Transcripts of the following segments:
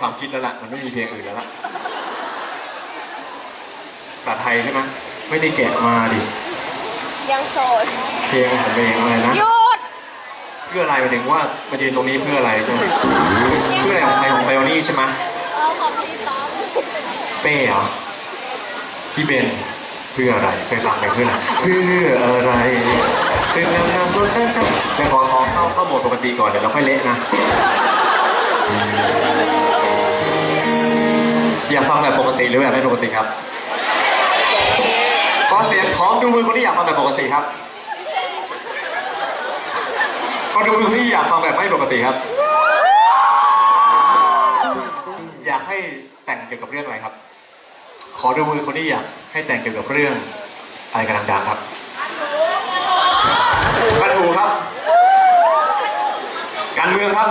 ความคิดแล้วล่ะ มันไม่มีเพลงอื่นแล้วล่ะภาษาไทยใช่ไหมไม่ได้แกะมาดิ ยังโสด เพลงของเพลงอะไรนะ หยุด เพื่ออะไรหมายถึงว่ามายืนตรงนี้เพื่ออะไรใช่ไหมเพื่ออะไรของใครของไบโอนี่ใช่ไหมเออของพี่ต๊อบเป้เหรอพี่เบนเพื่ออะไรเคยฟังไปเพื่ออะไรเพื่ออะไรเป็นนำนำรถได้ใช่แต่ขอขอเข้าเข้าโหมดปกติก่อนเดี๋ยวเราค่อยเละนะ อยากฟังแบบปกติหรือแบบไม่ปกติครับขอเสียงของดูมือคนที่อยากฟังแบบปกติครับขอดูมือคนที่อยากฟังแบบไม่ปกติครับ อยากให้แต่งเกี่ยวกับเรื่องอะไรครับ ขอดูมือคนที่อยากให้แต่งเกี่ยวกับเรื่องอะไรกันดังครับกันหูครับ การเมืองครับ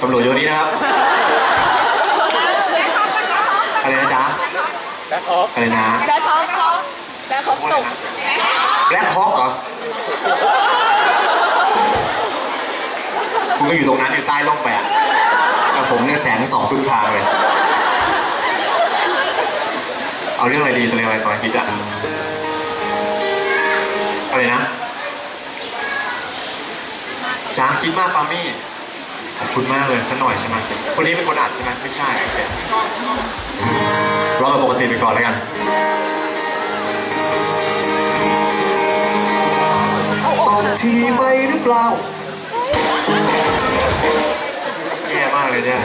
ตำรวจโยนนี้นะครับ อะไรนะจ๊ะ อะไรนะแล้วท้องท้องแล้วเขาตกแบล็คฮอคเหรอ คุณก็อยู่ตรงนั้นอยู่ใต้ร่มแปดแต่ผมเนี่ยแสงสองทุกทางเลย เอาเรื่องอะไรดีตัวเรื่องอะไรตอนคิดอะอะไรนะจ้าคิดมากปามี่ขอบคุณมากเลยสักหน่อยใช่ไหมคนนี้เป็นคนอัดใช่ไหมไม่ใช่ โอเคเราแบบปกติไปก่อนแล้วกันตอบทีไปหรือเปล่าแย่มากเลยเนี่ย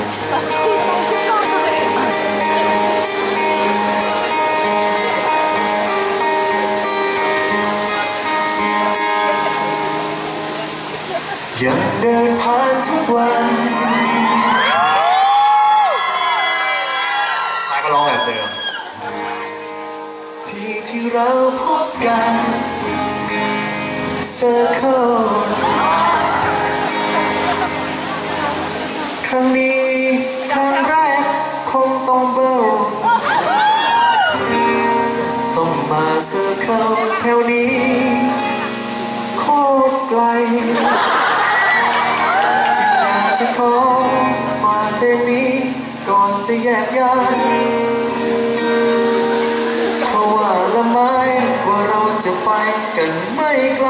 ยังเดินผ่านทุกวัน ที่เราพบกันเซอร์เคิลครั้งนี้ครั้งแรกคงต้องเบลต้องมาเซอร์เคิลแถวนี้โคตรไกลจึงอยากจะขอฝากเพลงนี้ก่อนจะแยกย้าย ละไม้ว่าเราจะไปกันไม่ไกล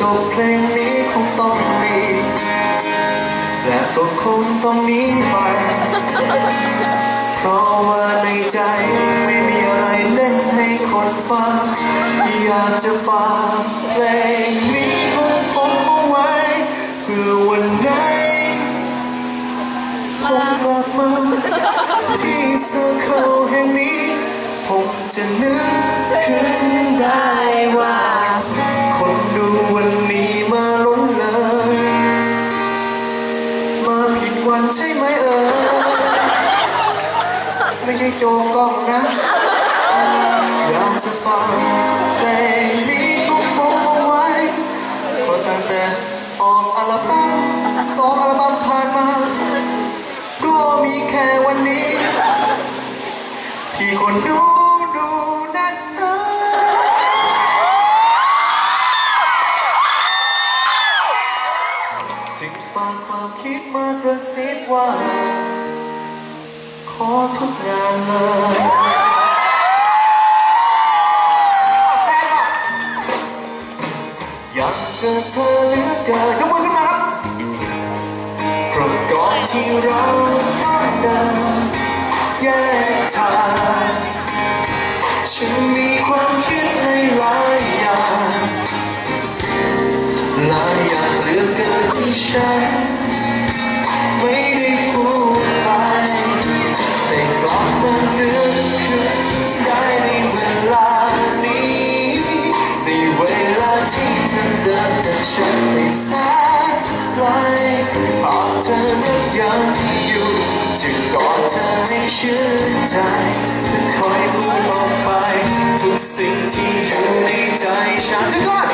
จบเพลงนี้คงต้องมี และก็คงต้องหนีไป เพราะว่าในใจไม่มีอะไรเล่นให้คนฟัง อยากจะฝากเพลงนี้ของผมเอาไว้ เพื่อวันไหนผมกลับมาที่เซอร์เคิลแห่งนี้ ผมจะนึกขึ้นได้ว่า คนดูวันนี้มาล้นเลย มาผิดวันใช่ไหมเอ่ยไม่ใช่โจกล้องนะอยากจะฟังเพลงนี้ทุกผมเอาไว้เพราะตั้งแต่ออกอัลบั้มสองอัลบั้มผ่านมา ก็มีแค่วันนี้ ที่คนดู ดูนั่นนะจึงฝากความคิดมากระซิบว่า ขอทุกงานเลยอยากเจอเธอเหลือเกินยกมือขึ้น ฉันไม่ได้พูดไปแต่กลับมาเนื้อขึ้นได้ในเวลานี้ ในเวลาที่เธอเดินจากฉันไปแสนไกลหากเธอนั้นยังอยู่จะกอดเธอให้ชื่นใจและคอยพูดออกไป ทุกสิ่งที่อยู่ในใจฉันทุกคน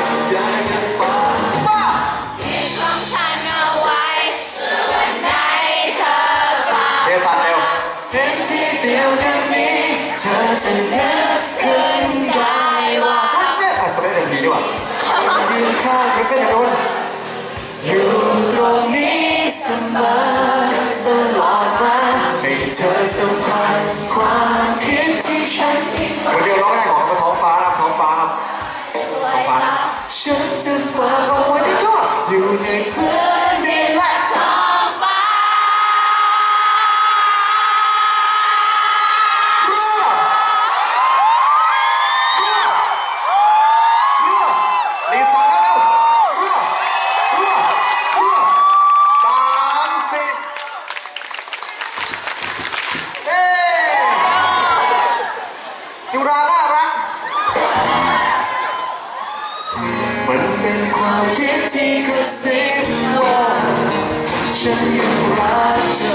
นี้ดีกว่ายืนข้างเธอเส้นนอยู่ตรงนี้เสมอตลอดมาให้เธอสัมผัสความคิดที่ฉันคนเดียวร้องได้ของท้องฟ้าครับท้องฟ้าครับท้องฟ้าฉันจะ can't take a single one. Show you right to